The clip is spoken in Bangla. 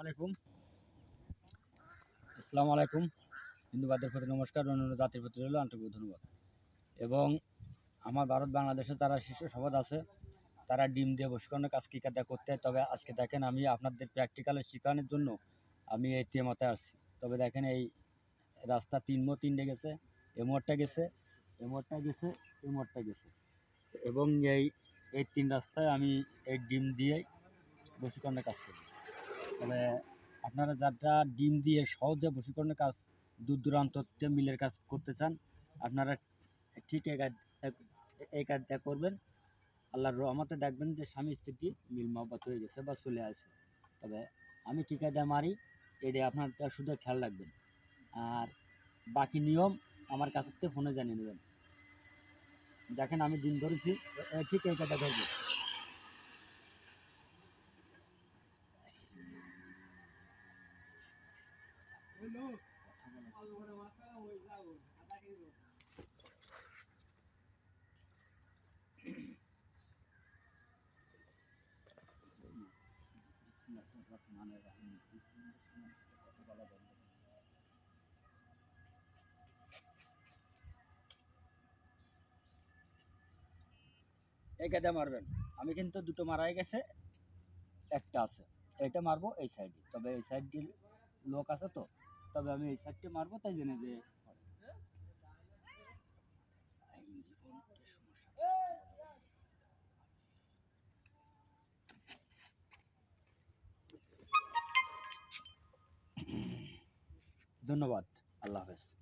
আলাইকুম আসসালামু আলাইকুম হিন্দুবাদের প্রতি নমস্কার, অন্যান্য জাতির প্রতি রইল আন্তরিক ধন্যবাদ। এবং আমার ভারত, বাংলাদেশে যারা শিশু সমাজ আছে, তারা ডিম দিয়ে বসীকরণের কাজ কী কাজটা করতে হয়? তবে আজকে দেখেন আমি আপনাদের প্র্যাকটিক্যালে শেখানোর জন্য আমি এই টিএমতে আসছি। তবে দেখেন এই রাস্তা তিন মো তিনটে গেছে, এ মোড়টা গেছে, এ মোড়টা গেছে, এ মোড়টা গেছে। এবং এই এই তিন রাস্তায় আমি এই ডিম দিয়েই বসীকরণের কাজ করি তবে আপনারা যারা ডিম দিয়ে সহজে বশীকরণের কাজ দূর দূরান্ত মিলের কাজ করতে চান, আপনারা ঠিক এই কাজ এই কাজটা করবেন। আল্লাহর রহমতে দেখবেন যে স্বামী স্ত্রীটি মিল মহব্বত হয়ে গেছে বা চলে আসে। তবে আমি কী কাজটা মারি, এটা আপনারা শুধু খেয়াল রাখবেন। আর বাকি নিয়ম আমার কাছের থেকে ফোনে জানিয়ে নেবেন। দেখেন আমি দিন ধরেছি ঠিক এই কাজটা ধরবো এই কাজটা মারবেন। আমি কিন্তু দুটো মারাই গেছে, একটা আছে। এটা মারবো এই সাইডে তবে এই সাইড দিয়ে লোক আছে তো। তবে আমি এই সাইডটা মারবো তাই জন্য যে ধন্যবাদ আল্লাহ হাফেজ।